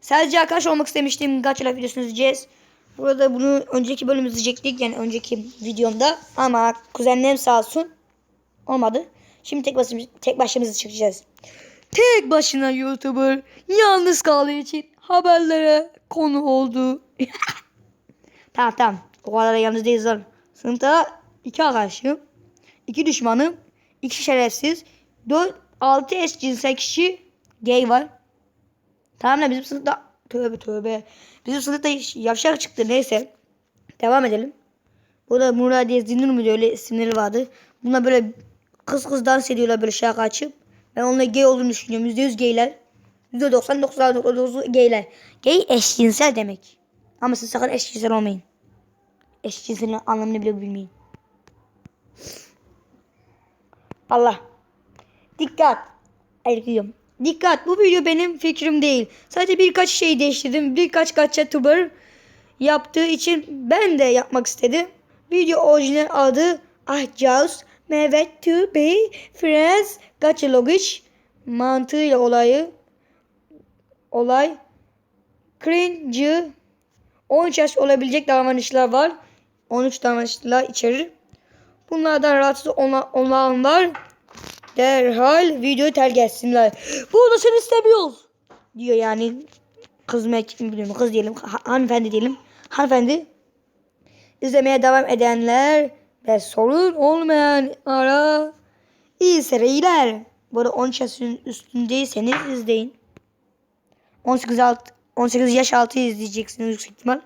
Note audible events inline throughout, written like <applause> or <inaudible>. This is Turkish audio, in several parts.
Sadece arkadaş olmak istemiştim. Gacha videosunu izleyeceğiz. Burada bunu önceki bölüm izleyecektik. Yani önceki videomda. Ama kuzenlerim sağ olsun. Olmadı. Şimdi tek başımız, tek başımıza çıkacağız. Tek başına YouTuber yalnız kaldığı için haberlere konu oldu. <laughs> tamam tamam. O kadar da yalnız değiliz oğlum. Sınıfta iki arkadaşım, iki düşmanım, iki şerefsiz, dört, altı eşcinsel kişi gay var. Tamam da bizim sınıfta tövbe tövbe. Bizim sınıfta yavşak çıktı neyse. Devam edelim. Burada Muradiye Zinur mu diyor, öyle isimleri vardı. Bunlar böyle kız kız dans ediyorlar böyle şarkı açıp. Ben onların gay olduğunu düşünüyorum. Yüzde yüz gayler. Yüzde doksan doksan doksan gayler. Gay eşcinsel demek. Ama siz sakın eşcinsel olmayın. Eşcinselin anlamını bile bilmeyin. Allah. Dikkat. Erkiyorum. Dikkat. Bu video benim fikrim değil. Sadece birkaç şey değiştirdim. Birkaç gacha tuber yaptığı için ben de yapmak istedim. Video orijinal adı Ahjaus Mehmet to be friends gacha logic mantığıyla olayı olay cringe 13 yaş olabilecek davranışlar var. 13 davranışlar içerir. Bunlardan rahatsız olan- olanlar derhal videoyu terk etsinler. Bunu sen istemiyoruz. Diyor yani kız mı bilmiyorum. Kız diyelim. ha- hanımefendi diyelim. Hanımefendi. İzlemeye devam edenler ve sorun olmayan ara iyi seyirler. Bu arada 13 yaşın üstündeyseniz izleyin. 18 alt 18 yaş altı izleyeceksiniz yüksek ihtimal.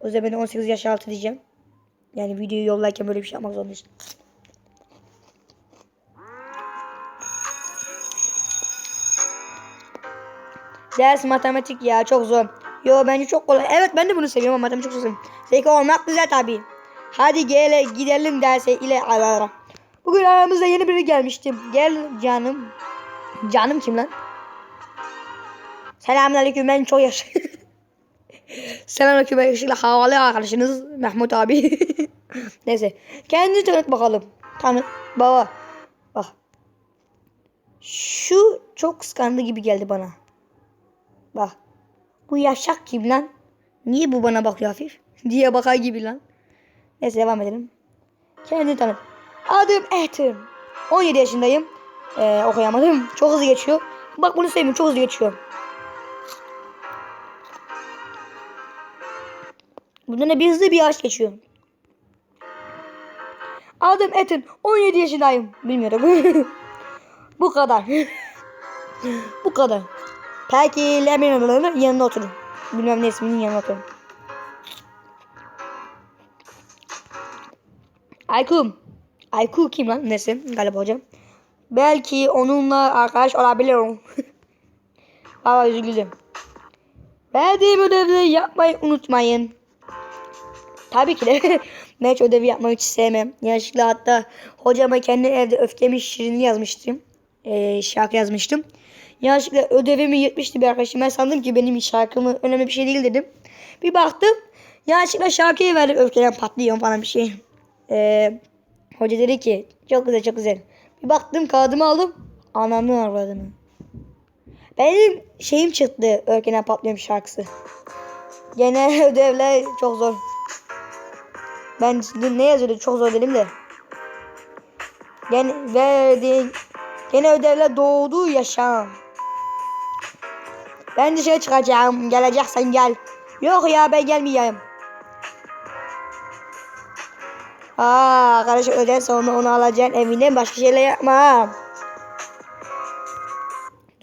O yüzden ben de 18 yaş altı diyeceğim. Yani videoyu yollarken böyle bir şey yapmak zorundayız. Ders matematik ya çok zor. Yo bence çok kolay. Evet ben de bunu seviyorum ama matematik çok zor. Zeki olmak güzel tabii. Hadi gel gidelim derse ile ara. Bugün aramızda yeni biri gelmişti. Gel canım. Canım kim lan? Selamünaleyküm ben çok yaş. <laughs> Selamünaleyküm ben yakışıklı havalı arkadaşınız Mahmut abi. <laughs> Neyse. Kendini tanıt bakalım. Tanıt. Baba. Bak. Şu çok kıskandı gibi geldi bana. Bak. Bu yaşak kim lan? Niye bu bana bakıyor hafif? <laughs> diye bakar gibi lan. Neyse devam edelim. Kendini tanıt. Adım Ethem. 17 yaşındayım. Ee, okuyamadım. Çok hızlı geçiyor. Bak bunu sevmiyorum. Çok hızlı geçiyor. Bunda ne bir hızlı bir yavaş geçiyor. Adım Ethem. 17 yaşındayım. Bilmiyorum. <laughs> Bu kadar. <laughs> Bu kadar. Peki Lemina'nın yanına oturun. Bilmem ne isminin yanına oturun. Aykum. Ayku kim lan? Neyse galiba hocam. Belki onunla arkadaş olabilirim. <laughs> Valla üzüldüm. Verdiğim ödevleri yapmayı unutmayın. Tabii ki de <laughs> hiç ödevi yapmayı hiç sevmem. Yanlışlıkla hatta hocama kendi evde öfkemiş şirinli yazmıştım. Ee, şarkı yazmıştım. Yanlışlıkla ödevimi yırtmıştı bir arkadaşım. Ben sandım ki benim şarkımı önemli bir şey değil dedim. Bir baktım. Yanlışlıkla şarkıyı verdim. Öfkeden patlıyorum falan bir şey. Ee, hoca dedi ki çok güzel çok güzel. Bir baktım kağıdımı aldım. Anamın avradını. Benim şeyim çıktı. Öfkeden patlıyorum şarkısı. Gene <laughs> ödevler çok zor. Ben ne yazıyordu çok zor dedim de. Gene verdi. Gene ödevler doğduğu yaşam. Ben dışarı çıkacağım. Geleceksen gel. Yok ya ben gelmeyeyim. Aa arkadaş ödev sonra onu alacaksın evine başka şeyler yapma.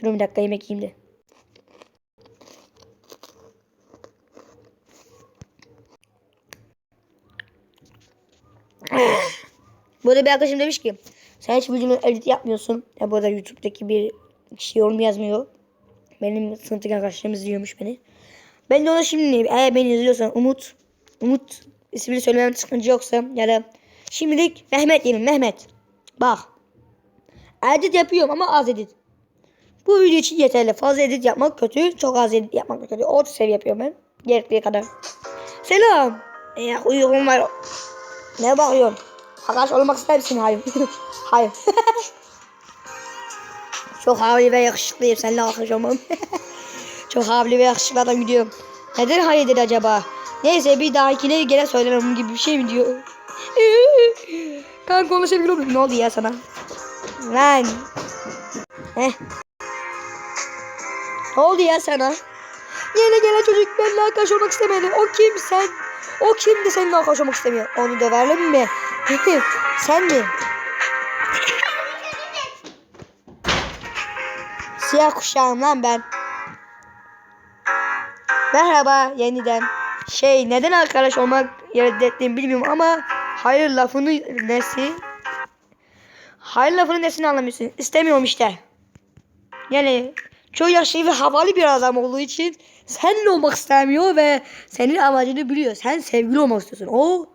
Durun bir dakika yemek yiyeyim de. Burada bir arkadaşım demiş ki sen hiç videonun edit yapmıyorsun. Ya burada YouTube'daki bir kişi yorum yazmıyor. Benim sınıftaki arkadaşlarım izliyormuş beni. Ben de ona şimdi eğer beni izliyorsan Umut Umut ismini söylemem sıkıntı yoksa ya da şimdilik Mehmet diyelim Mehmet. Bak. Edit yapıyorum ama az edit. Bu video için yeterli. Fazla edit yapmak kötü. Çok az edit yapmak kötü. Orta seviye yapıyorum ben. Gerektiği kadar. Selam. Ee, uygun var. Ne bakıyorsun? Arkadaş olmak ister misin? Hayır. <laughs> Hayır. <laughs> Çok havalı ve yakışıklıyım. Seninle arkadaş olmam. <laughs> Çok havli ve yakışıklı adam gidiyorum. Neden hayır dedi acaba? Neyse bir dahakine gene söylerim gibi bir şey mi diyor. <laughs> Kanka konuşabiliyor muyum? Ne oldu ya sana? Lan. Heh. Ne oldu ya sana? Yeni gelen çocuk benimle arkadaş olmak istemedi. O kim sen? O kim de seninle arkadaş olmak istemiyor? Onu döverim mi? <laughs> sen mi? Siyah kuşağım lan ben. Merhaba yeniden. Şey neden arkadaş olmak reddettiğimi bilmiyorum ama hayır lafını nesi? Hayır lafının nesini anlamıyorsun. İstemiyorum işte. Yani çok yaşlı ve havalı bir adam olduğu için seninle olmak istemiyor ve senin amacını biliyor. Sen sevgili olmak istiyorsun. O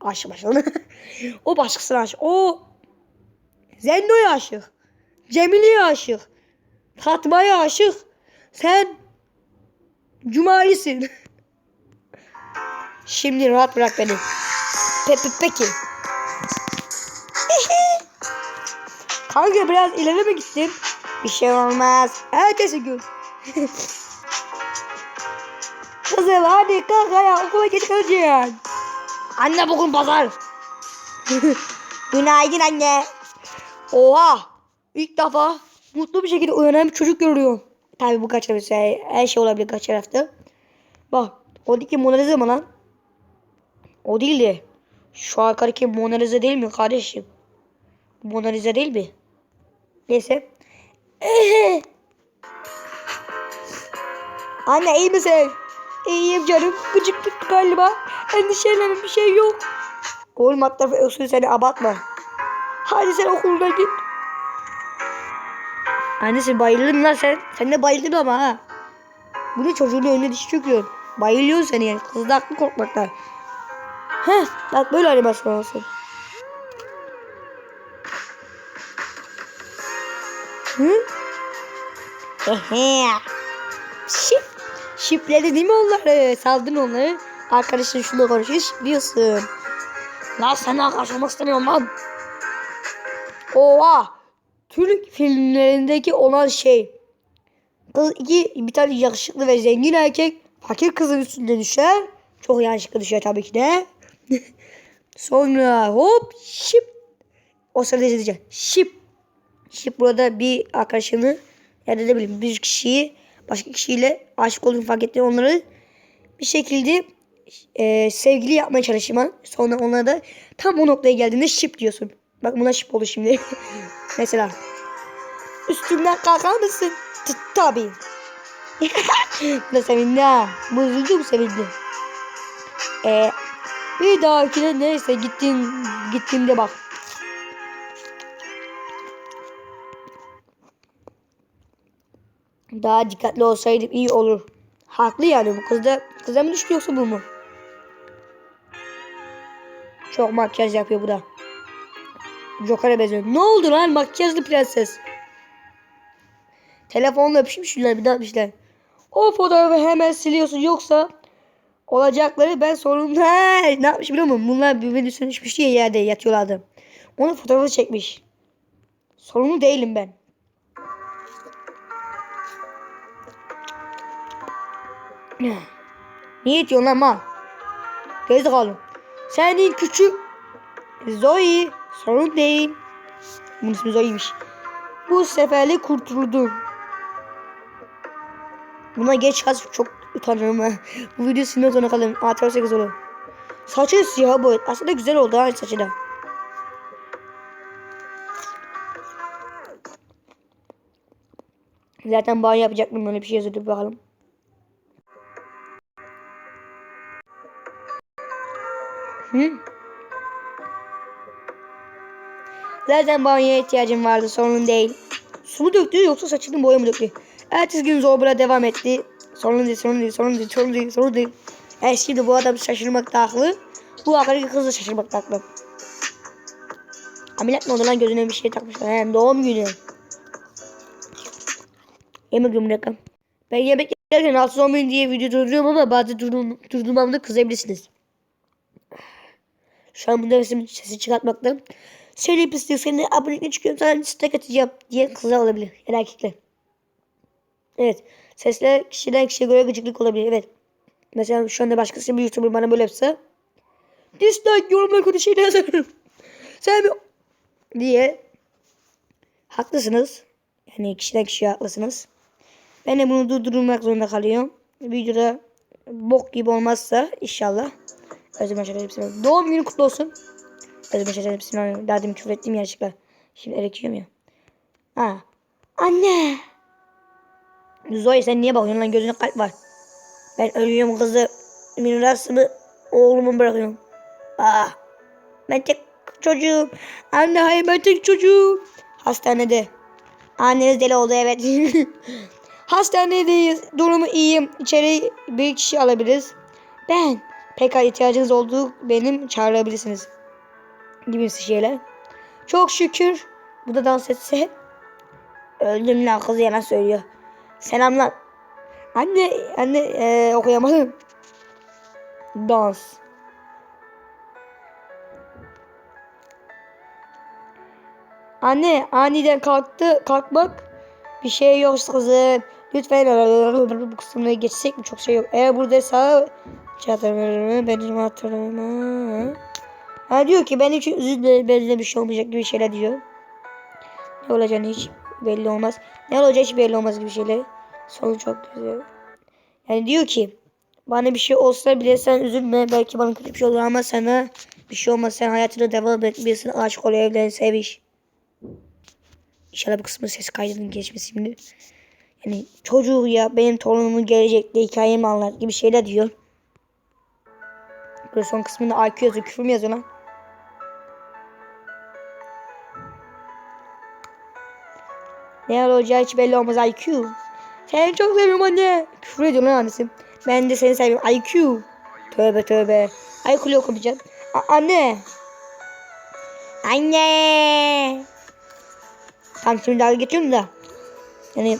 aşık başını. <laughs> o başkasına aşık. O Zendo'ya aşık. Cemile'ye aşık. Fatma'ya aşık. Sen Cumalisin. <laughs> Şimdi rahat bırak beni. Pepe peki. <laughs> Kanka biraz ileri mi gittin? Bir şey olmaz. Ertesi gün. <laughs> Kızım hadi kalk ya okula geç kalacaksın. Anne bugün pazar. Günaydın anne. Oha. İlk defa mutlu bir şekilde uyanan bir çocuk görüyorum. Tabi bu kaç tarafı her şey olabilir kaç tarafta. Bak o değil ki Mona Lisa mı lan? O değil de. Şu arkadaki Mona Lisa değil mi kardeşim? Mona Lisa değil mi? Neyse. <laughs> Anne iyi misin? İyiyim canım. Gıcık galiba. Endişelenin bir şey yok. Oğlum hatta usul seni abartma. Hadi sen okuluna git. Annesi bayıldın lan sen. Sen de bayıldın ama ha. Bu ne çocuğun önüne diş çöküyorsun. Bayılıyorsun sen yani. Kız da haklı korkmaktan. Heh bak böyle animasyon olsun. Hı? Ehe. Şip. Şipledi değil mi onları? Saldın onları. Arkadaşın şunu konuşuyor. Şipliyorsun. Lan sen arkadaş olmak istemiyorum lan. Oha. Türk filmlerindeki olan şey. Kız iki bir tane yakışıklı ve zengin erkek fakir kızın üstünde düşer. Çok yanlışlıkla düşer tabii ki de. <laughs> Sonra hop şip. O sırada izleyeceğim. Şip. Şip burada bir arkadaşını ya da ne bileyim bir kişiyi başka kişiyle aşık olduğunu fark etti. Onları bir şekilde e, sevgili yapmaya çalışman. Sonra onlara da tam o noktaya geldiğinde şip diyorsun. Bak buna şip oldu şimdi. <laughs> Mesela. Üstümden kalkar mısın? T tabii. <laughs> da sevindi ha. Bu üzüldü bu sevindi. Ee, bir dahakine neyse gittin gittiğimde bak. Daha dikkatli olsaydım iyi olur. Haklı yani bu kızda kıza mı düştü yoksa bu mu? Çok makyaj yapıyor bu da. Joker'e benziyor. Ne oldu lan makyajlı prenses? Telefonla öpüşmüşler bir daha öpmüşler. O fotoğrafı hemen siliyorsun yoksa olacakları ben sorumlu. Ne yapmış biliyor musun? Bunlar birbirine üstüne düşmüş diye yerde yatıyorlardı. Onun fotoğrafı çekmiş. Sorumlu değilim ben. Niye itiyorsun lan mal? Gerizekalı. Senin küçük Zoe sorun değil. Bunun ismi Zoe'ymiş. Bu seferlik kurtuldum. Buna geç az çok utanıyorum ha. Bu video silmek zorunda kalırım. ATV 8 olur. Saçı siyah boyut. Aslında güzel oldu ha saçı da. Zaten banyo yapacaktım böyle bir şey yazıyordu bakalım. Hı? Zaten banyoya ihtiyacım vardı sorun değil. Su mu döktü yoksa saçını boya mı döktü? Ertesi gün Zorbra devam etti. Sorun değil, sorun değil, sorun değil, sorun değil, sorun değil. E şimdi bu adam şaşırmakta haklı. Bu arkadaki kız da şaşırmakta haklı. Ameliyat mı gözüne bir şey takmışlar. Hem doğum günü. Yemek dakika. Ben yemek yerken rahatsız olmayın diye video durduruyorum ama bazı durdur durdurmamda kızabilirsiniz. Şu an bunda resim sesi çıkartmakta. Seni pislik seni abonelikle çıkıyorum sana istek atacağım diye kızlar olabilir. Ya da erkekler. Evet. Sesler kişiden kişiye göre gıcıklık olabilir. Evet. Mesela şu anda başkası bir YouTuber bana böyle yapsa dislike yorumlara kötü şeyler yazarım. Sen bir diye haklısınız. Yani kişiden kişiye haklısınız. Ben de bunu durdurmak zorunda kalıyorum. Videoda bok gibi olmazsa inşallah. Özlem. Doğum günü kutlu olsun. Özlem şöyle hepsine. Daha demin küfür ettiğim yanlışlıkla. Şimdi erekiyorum ya. Ha. Anne. Zoe sen niye bakıyorsun lan gözüne kalp var. Ben ölüyorum kızı. Mirasımı oğlumu bırakıyorum. Ah. Ben tek çocuğum. Anne hayır ben tek çocuğum. Hastanede. Anneniz deli oldu evet. <laughs> Hastanedeyiz. Durumu iyiyim. İçeri bir kişi alabiliriz. Ben. PK ihtiyacınız olduğu benim çağırabilirsiniz. Gibi şeyler. Çok şükür. Bu da dans etse. Öldüm lan kız yalan söylüyor. Selamlar. Anne, anne eee, okuyamadım. Dans. Anne aniden kalktı kalkmak bir şey yok kızım. Lütfen bu kısmına geçsek mi çok şey yok. Eğer buradaysa çatırma benim hatırıma. Ha diyor ki ben hiç üzülme belli bir şey olmayacak gibi şeyler diyor. Ne olacağını hiç belli olmaz. Ne olacağı hiç belli olmaz gibi şeyler. Sonu çok güzel. Yani diyor ki bana bir şey olsa bile sen üzülme. Belki bana kötü bir şey olur ama sana bir şey olmaz. Sen hayatına devam et. Birisine aşık ol, evlen, seviş. İnşallah bu kısmın ses kaydının geçmesi şimdi. Yani çocuğu ya benim torunumun gelecekte hikayemi anlat gibi şeyler diyor. Böyle son kısmında IQ yazıyor. Küfür mü yazıyor lan? Ne olacağı hiç belli olmaz IQ. Seni çok seviyorum anne. Küfür ediyor lan annesi. Ben de seni seviyorum IQ. Tövbe tövbe. IQ ile okuyacağım. A- anne. Anne. Tamam şimdi dalga geçiyorum da. Yani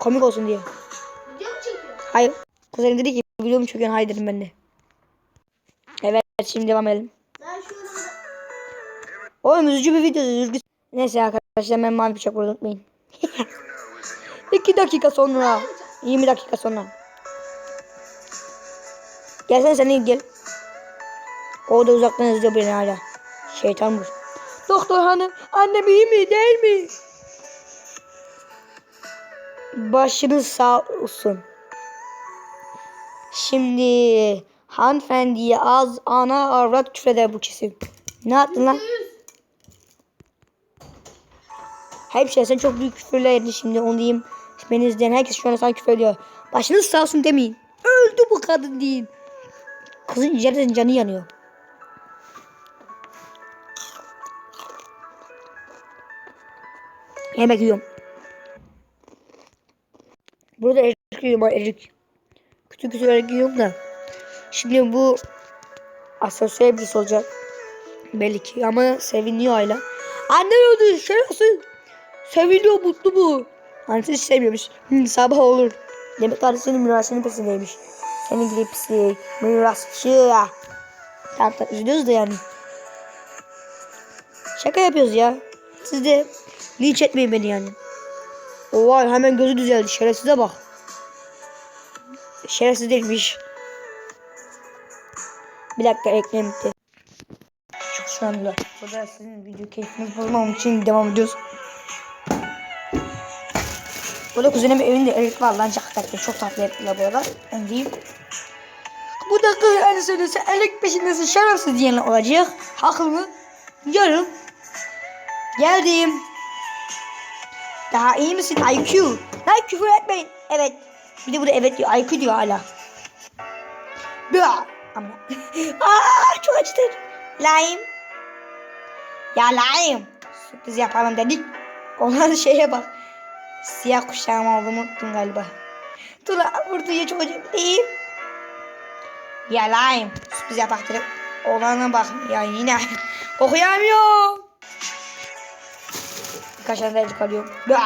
komik olsun diye. Video mu? Hayır. Kuzenim dedi ki videomu çekiyorsun. Hayır dedim ben de. Evet şimdi devam edelim. Ben şu anda Oğlum üzücü bir video. Üzücü. Neyse arkadaşlar ben mavi bıçak unutmayın. <laughs> 2 dakika sonra. 20 dakika sonra. Gelsene sen de gel. O da uzaktan izliyor beni hala. Şeytan bu. Doktor hanım annem iyi mi değil mi? Başınız sağ olsun. Şimdi hanımefendiye az ana avrat küfreder bu kesin. Ne yaptın lan? Hemşire sen çok büyük küfürler yedin şimdi onu diyeyim. Beni izleyen herkes şu an sana küfür ediyor. Başınız sağ olsun demeyin. Öldü bu kadın deyin. Kızın içeriden canı yanıyor. Yemek yiyorum. Burada erik yiyorum erik. Küçük küçük erik yiyorum da. Şimdi bu asosyal birisi olacak. Belli ki ama seviniyor hala. Anne öldü şerefsiz. Seviniyor mutlu bu. Annesi hiç sevmiyormuş. Hı, sabah olur. Demek annesinin mirasının pesindeymiş. Senin gibi pislik. Mirasçı. Tamam tamam üzülüyoruz da yani. Şaka yapıyoruz ya. Siz de linç etmeyin beni yani. O var hemen gözü düzeldi. Şerefsize bak. Şerefsiz değilmiş. Bir dakika eklerim bitti. Çok şu anda. Burada sizin video keyfiniz bozmam için devam ediyoruz. Burada kuzenimin evinde erik var lan tatlı. Çok tatlı erikler bu arada. Ben diyeyim. Bu da kız hani söylüyorsa erik peşindesin şerefsiz diyen olacak. Haklı mı? Yarım. Geldim. Daha iyi misin IQ? Lan küfür etmeyin. Evet. Bir de burada evet diyor. IQ diyor hala. Bıa. Ama. <laughs> Aa, çok acıdır. Lime. Ya Lime. Sürpriz yapalım dedik. Olan şeye bak. Siyah kuşağım olduğumu unuttun galiba. Dur lan ya çok değil. Ya Lime. Sürpriz yapak dedik. Olana bak. Ya yine. <laughs> Okuyamıyorum. Birkaç tane daha çıkarıyorum. <laughs>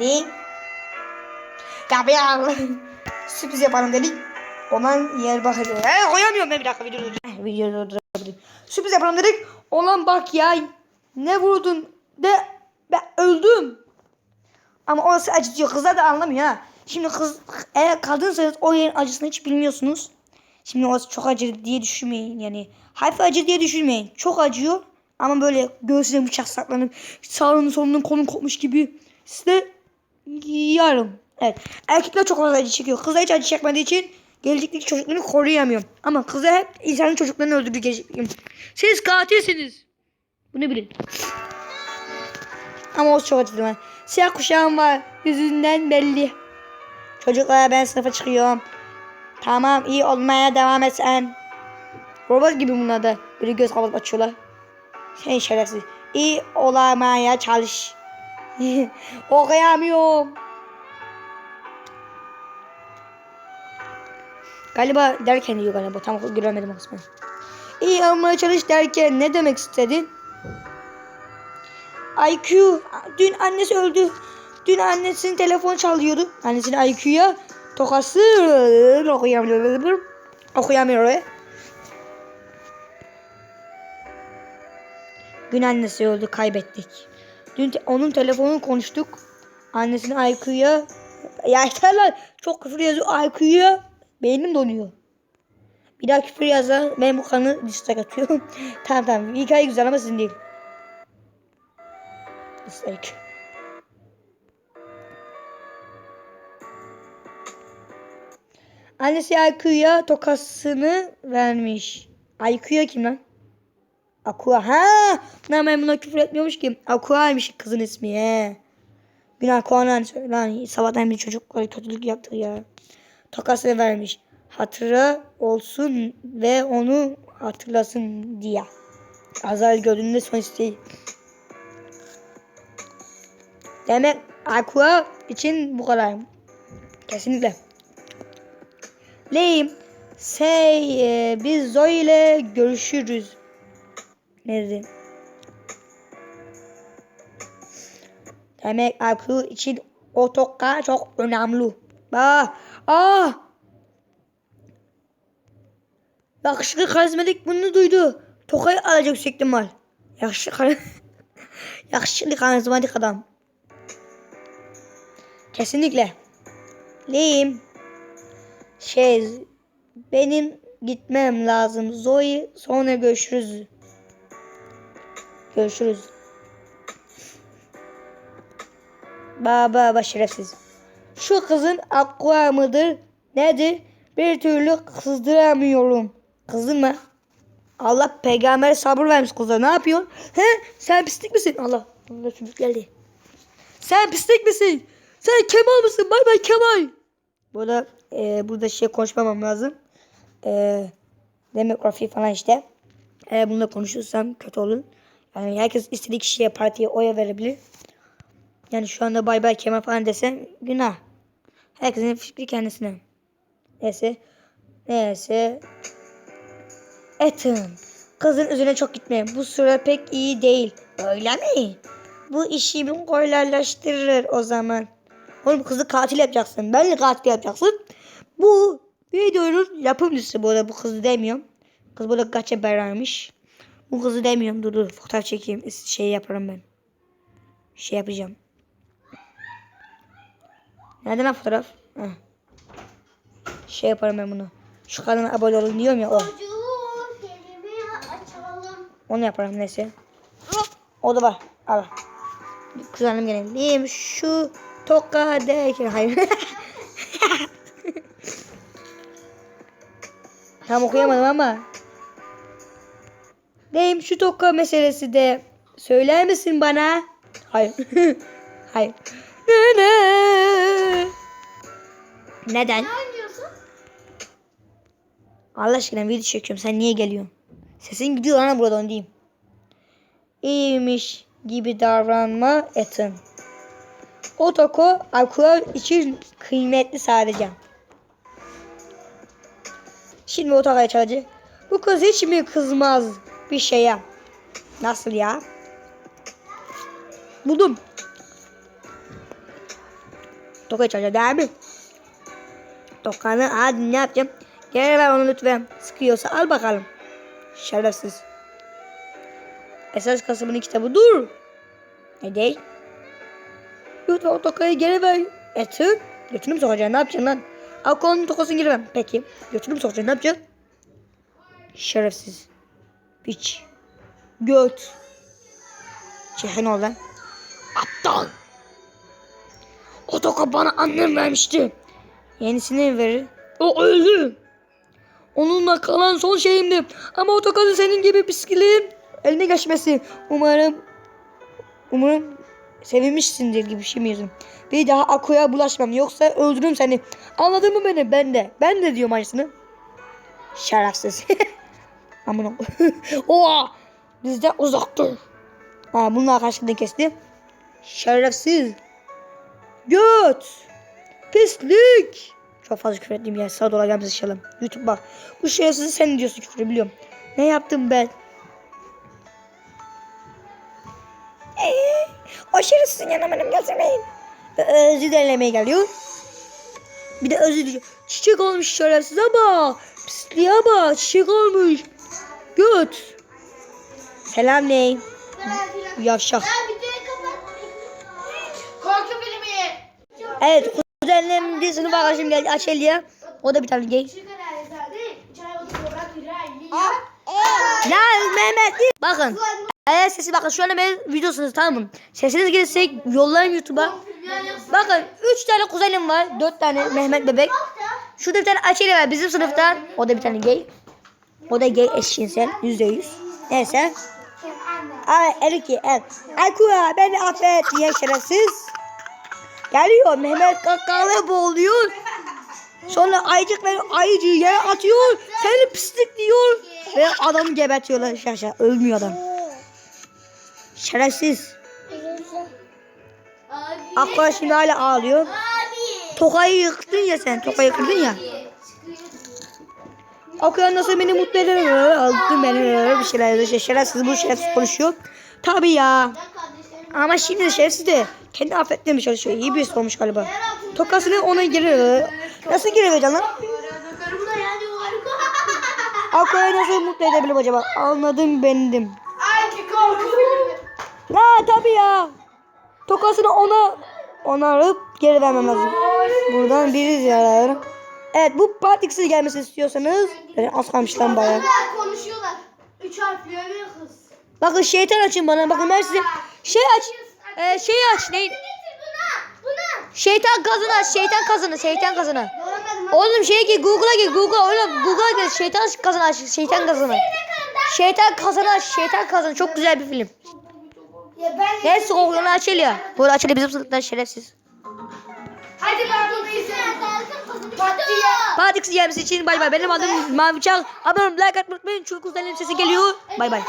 Link. An. <laughs> Sürpriz yapalım dedik. Olan yer bakıyor. He koyamıyorum ben bir dakika video durduracağım. Video durdurabilirim. Sürpriz yapalım dedik. Olan bak ya. Ne vurdun? De ben öldüm. Ama orası acıtıyor. Kızlar da anlamıyor ha. Şimdi kız eğer kadınsanız o yerin acısını hiç bilmiyorsunuz. Şimdi orası çok acı diye düşünmeyin yani. Hafif acı diye düşünmeyin. Çok acıyor ama böyle göğsüne bıçak saklanıp sağının solunun kolun kopmuş gibi size yarım. Evet. Erkekler çok fazla acı çekiyor. Kızlar hiç acı çekmediği için gelecekteki çocuklarını koruyamıyor. Ama kızlar hep insanın çocuklarını öldürdü gelecekteki. Siz katilsiniz. Bunu bilin. Ama o çok acıdı ben. Siyah kuşağım var. Yüzünden belli. Çocuklar ben sınıfa çıkıyorum. Tamam iyi olmaya devam et sen. Robot gibi bunlar da. Böyle göz kapatıp açıyorlar. Sen şerefsiz. İyi olamaya çalış. <laughs> Okuyamıyorum. Galiba derken diyor galiba. Tam göremedim kısmı. İyi olmaya çalış derken ne demek istedin? IQ. Dün annesi öldü. Dün annesinin telefon çalıyordu. Annesinin IQ'ya tokası okuyamıyor. Okuyamıyor. Dün annesi öldü kaybettik. Dün te- onun telefonunu konuştuk. Annesinin IQ'ya ya lan. Çok küfür yazıyor IQ'ya. Beynim donuyor. Bir daha küfür yazar ben bu kanı dislike atıyorum. <laughs> tamam tamam. Hikaye güzel ama sizin değil. Dislike. Annesi IQ'ya tokasını vermiş. IQ'ya kim lan? Aqua. Ha! Lan ben buna küfür etmiyormuş ki. Aqua'ymış kızın ismi. He. Günah Aqua'nın lan sabahtan bir çocuk var, kötülük yaptı ya. Tokasını vermiş. Hatıra olsun ve onu hatırlasın diye. Azal gördüğünde son isteği. Demek Aqua için bu kadar. Kesinlikle. Leyim. Say, e, biz Zoe ile görüşürüz. Ne dedi? Demek Aqua için o çok önemli. Ah, ah. Yakışıklı karizmatik bunu duydu. Tokayı alacak yüksek ihtimal. Yakışıklı, <laughs> yakışıklı karizmatik adam. Kesinlikle. Leyim. Şey benim gitmem lazım. Zoe sonra görüşürüz. Görüşürüz. Baba şerefsiz. Şu kızın aqua mıdır? Nedir? Bir türlü kızdıramıyorum. Kızın mı? Allah peygamber sabır vermiş kıza. Ne yapıyor? He? Sen pislik misin? Allah. Allah geldi. Sen pislik misin? Sen Kemal mısın? Bay bay Kemal. Burada e, burada şey konuşmamam lazım. E, demografi falan işte. Eğer bununla konuşursam kötü olur. Yani herkes istediği kişiye partiye oya verebilir. Yani şu anda bay bay Kemal falan desem günah. Herkesin fikri kendisine. Neyse. Neyse. Ethan. Kızın üzerine çok gitme. Bu sıra pek iyi değil. Öyle mi? Bu işimi kolaylaştırır o zaman. Oğlum kızı katil yapacaksın. Ben de katil yapacaksın. Bu videonun yapımcısı bu arada bu kızı demiyorum. Kız burada gacha berarmış. Bu kızı demiyorum. Dur dur fotoğraf çekeyim. Şey yaparım ben. Şey yapacağım. Nereden lan fotoğraf? Heh. Şey yaparım ben bunu. Şu kanala abone olun diyorum ya o. Onu yaparım neyse. O da var. Al. Kız annem gene. Şu toka derken. Hayır. <laughs> Tam okuyamadım ama. Diyeyim şu toka meselesi de söyler misin bana? Hayır. <laughs> Hayır. Ne ne? Neden? Ne oynuyorsun? Allah aşkına video çekiyorum. Sen niye geliyorsun? Sesin gidiyor lan buradan diyeyim. İyiymiş gibi davranma Ethan. Otoko alkol için kıymetli sadece. Şimdi Otoko'ya çalacak. Bu kız hiç mi kızmaz bir şeye? Nasıl ya? Buldum. Toko'ya çalacak değil mi? Tokanı hadi ne yapacağım? Gel ver onu lütfen. Sıkıyorsa al bakalım. Şerefsiz. Esas kasabının kitabı dur. Ne değil? Lütfen o tokayı geri ver. Etin. Götünü mü? Ne yapacaksın lan? Akonun tokasını geri ver. Peki. Götünü mü? Ne yapacaksın? Şerefsiz. Piç. Göt. Çekin ol lan. Aptal. O bana annem vermişti. Yenisini verir. O öldü. Onunla kalan son şeyimdi. Ama o senin gibi piskiliğin eline geçmesi. Umarım umarım sevinmişsindir gibi bir şey mi yazdım. Bir daha Ako'ya bulaşmam. Yoksa öldürürüm seni. Anladın mı beni? Ben de. Ben de diyorum aynısını. Şerefsiz. <laughs> Aman <laughs> Oha! Bizden uzak dur. Ha, bunun arkadaşlığını kesti. Şerefsiz. Göt. Pislik. Çok fazla küfür ettiğim yer. Sağa dola gelmesi. YouTube bak. Bu şerefsizi sen diyorsun küfürü biliyorum. Ne yaptım ben? Ee, yanına benim gelmeyin. Özür dilemeye geliyor. Bir de özür diliyor. Çiçek olmuş şerefsize bak. Pisliğe bak. Çiçek olmuş. Göt. Selam ney? Yavşak. Korku filmi. Evet kuzenim bir sınıf arkadaşım geldi Açelya. O da bir tane gay. Ya Mehmet. Bakın. Eğer sesi bakın şu an ben videosunuz tamam mı? Sesiniz gelirse yollayın YouTube'a. Bakın 3 tane kuzenim var. 4 tane Mehmet bebek. Şurada bir tane Açelya var bizim sınıfta. O da bir tane gay. O da gay eşcinsel. %100. Neyse. Ay Erki El. Akua beni affet diye şerefsiz. Geliyor Mehmet kakkalı boğuluyor. Sonra ayıcıkları ayıcığı yere atıyor. Seni pislik diyor. Ve adamı gebertiyorlar şaşa. Ölmüyor adam. Şerefsiz. Akva şimdi hala ağlıyor. Abi. Tokayı yıktın ya sen. Tokayı kırdın ya. Akva nasıl beni mutlu eder? Aldın beni bir şeyler yazıyor. Şerefsiz bu şerefsiz konuşuyor. Tabii ya. Ama şimdi de şerefsiz de kendi affetmeye çalışıyor. İyi bir olmuş galiba. Tokasını ona geri Nasıl vereceksin lan? Akva'yı nasıl mutlu edebilirim acaba? Anladım bendim. Ya tabii ya. Tokasını ona ona alıp geri vermem lazım. Buradan biri ziyaret Evet bu part X'e gelmesini istiyorsanız yani az kalmış lan bayağı. Konuşuyorlar. Üç harfli öyle kız. Bakın şeytan açın bana. Bakın ben size şey aç. Ee, şey aç. Ne? Şeytan kazını aç. Şeytan kazını. Şeytan kazını. Oğlum şey gir Google'a gir Google oğlum Google'a gir şeytan kazını aç şeytan kazını. Şeytan kazını aç şeytan kazını çok güzel bir film. Neyse Google'unu açılıyor. Bu arada açılıyor bizim sınıftan şerefsiz. Hadi. Patiye. Partix gelmesi için bay bay. Benim adım Mavi Çağ. Abone olun like atmayı unutmayın. Çünkü kuzenim sesi geliyor. Bay bay.